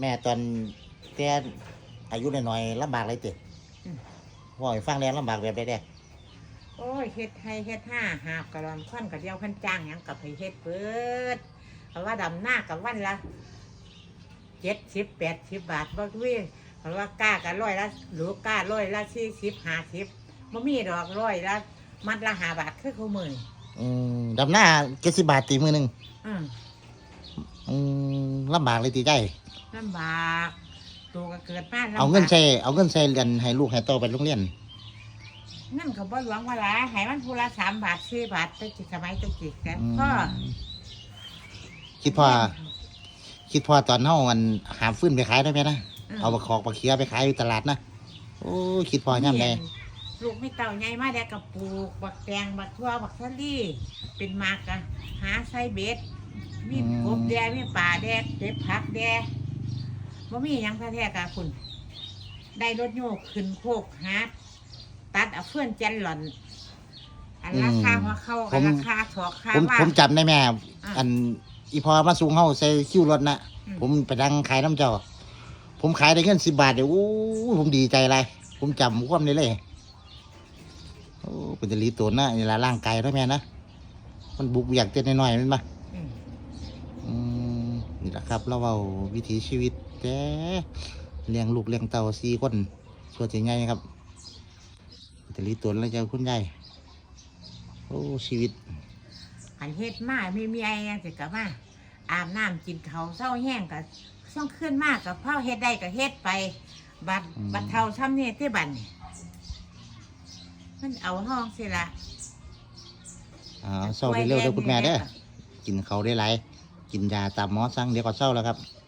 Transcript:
แม่ตอนแกอายุน้อยๆลำบากเลยติอืม ว่าให้ฟังแรงลำบากแบบใดแดโอ้ยเฮ็ดให้เฮ็ดห้าหาบกระดอนค่อนกระเดียวพันจ้างหยังกับให้เฮ็ดเปิดเพราะว่าดำหน้ากับวันละเจ็ดสิบแปดสิบบาทบ่ด้วยเพราะว่ากล้ากันร้อยละหรือกล้าร้อยละสี่สิบห้าสิบบ่มีดอกร้อยละมัดละห้าบาทคือเขามืออืมดำหน้าเจ็ดสิบบาทตีมือหนึ่งอืมอืมลำบากเลยตีใจ ลำบากตัวก็เกิดมาลำบากเอาเงินใช้เอาเงินใช้เรียนให้ลูกให้โตไปโรงเรียนเงินเขาบ่หลวงว่าหละให้มันผู้ละสามบาทสี่บาทแตะกี้สมัยแตะกี้กันอืมก็คิดพ่อคิดพ่อตอนเฮาอันหามฟื้นไปขายได้ไหมนะเอาบักขอกบักเขียไปขายอยู่ตลาดนะโอ้ยคิดพ่อย่ำเลยลูกไม่เต่าใหญ่มาแดกกับปลูก บักแตงบักทั่วบักทะลี่ เป็นมากอะหาไส้เบ็ดมีกบแดงมีป่าแดกเก็บผักแด กว่ามีหยังแท้ๆกะคุณ ได้รถโยกขึ้นโคกหาตัดเอาเฟื่อนจันหล่อน อันราคาหัวเข้าอันราคาถอกคาผมว่า ผมจำได้แม่ อะ อันอีพอมาสูงเฮาใส่คิวรถนะอืม ผมไปดังขายน้ำเจ้า ผมขายได้เงินสิบบาทเดี๋ยวโอ้ยผมดีใจอะไรผมจำความได้เลยโอ้เป็นจะรีตัวนะนี่ละร่างกายแล้วแม่นะมันบุกอยากเต้นน้อยๆแมันมา อืม อืมนี่แหละ ครับเราเอาวิถีชีวิตแต่เลี้ยงลูกเลี้ยงเต่าสี่คนส่วนใหญ่ครับแต่ลีตัวแล้วเจ้าคุณยายโอ้ชีวิตอันเฮ็ดมาไม่มีไอ้ยังสิกะมาอาบน้ำกินเขาวเศร้าแห้งกับช่องขึ้นมากกับเผาเฮ็ดได้ก็เฮ็ดไป บัดอืมบัดเท่าซ้ำนี่ที่บัดนี่มันเอาห้องสิละอ่าเศร้าเร็วๆเด้อคุณแม่เด้อกินเขาวได้หลาย กินยาตามหมอสั่งเดี๋ยวก็เศร้าแล้วครับ